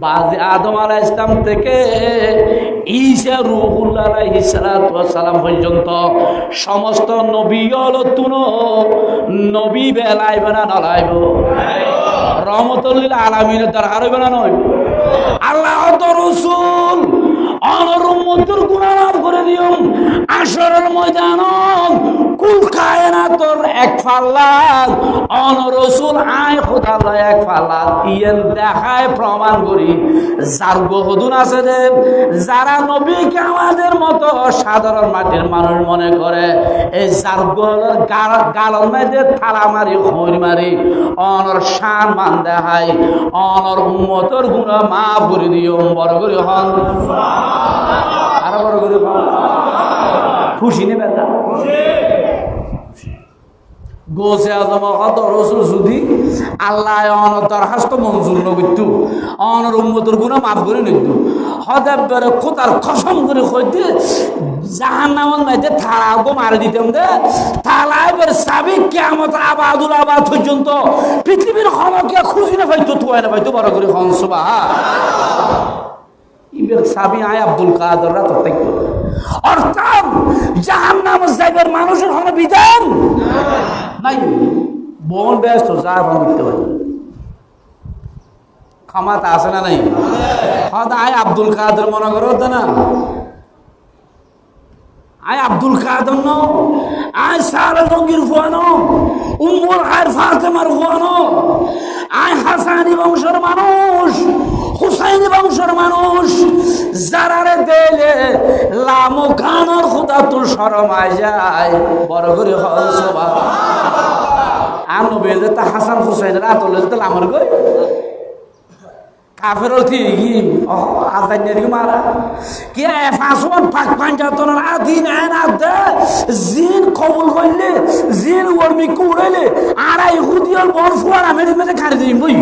বাজে আদম আলাহ ইসলাম থেকে ঈসা রুহুল্লাহ আলাইহিস সালাতু ওয়াস সালাম পর্যন্ত সমস্ত নবী হলো তুনো, নবী বেলাইব না নলাইব রহমতুল্লিল আলামিনের দরকার হইবে না নয় আল্লাহ তো রসুল অনরুমতুর গুণা মাফ করে দিও ময়দান কুল খায় না তোর এক ফাল্লাদ অনরসুল আয় খোদাল্লাহ এক ইয়েন দেখায় প্রমাণ করি, যার বহুদুন আছে যে, যারা নবীকে মতো সাধারণ মাটির মানুষ মনে করে, এই যার গালন মাঝে থালা মারি, খৈর মারি, অনর শান মান দেখাই অনর উম্মতর গুণ মা করে দিও, বড় করে হন। আরও বড় করে খুশি নেবেন না গোসে আজম রসুল যদি আল্লাহ দরখাস্ত মঞ্জুর নগিত অনর উম্মতর গুণা মাফ করে কসম করে কইতে জাহান নামন থালা মারে দিতাম দে। সাবিক কেমত আবাদুল আবাদ পর্যন্ত। পৃথিবীর ক্ষমকে খুঁজি না পাইতো তুয়াই না পাইতো, বড় করে হংসবা ইবের সাবি আয় আব্দুল কাদররা তো অর্থাৎ মানুষের কোনো বিধান নাই। বোন ব্যস্ত, যা ভাঙ দিতে পারি। ক্ষমাতা আছে না নাই? আয় আব্দুল কাদের মনে করো তো না? আয় আব্দুল কাদের ন? আয় সারা রঙ্গির ফুয়ানো উম্মুল আয় ফাতেমার ফুয়ানো আয় হাসানি বংশের মানুষ, হুসাইনি বংশের মানুষ, যারারে দেলে লামো খানোর খুদা তোর শরমায় যায়, বড় করে হয় সবা। আর নবে যে তা হাসান হুসাইনের আতলে যেতে লামর গই কাফের অর্থে কি আজানের কি মারা। কি ফাঁসন পাক পাঞ্জাতনের আদিন আইন আদে জিন কবুল করলে জিন ওর্মি কুড়াইলে আর এই হুদিয়াল বরফুয়ার আমি মেরে খাড়ি বই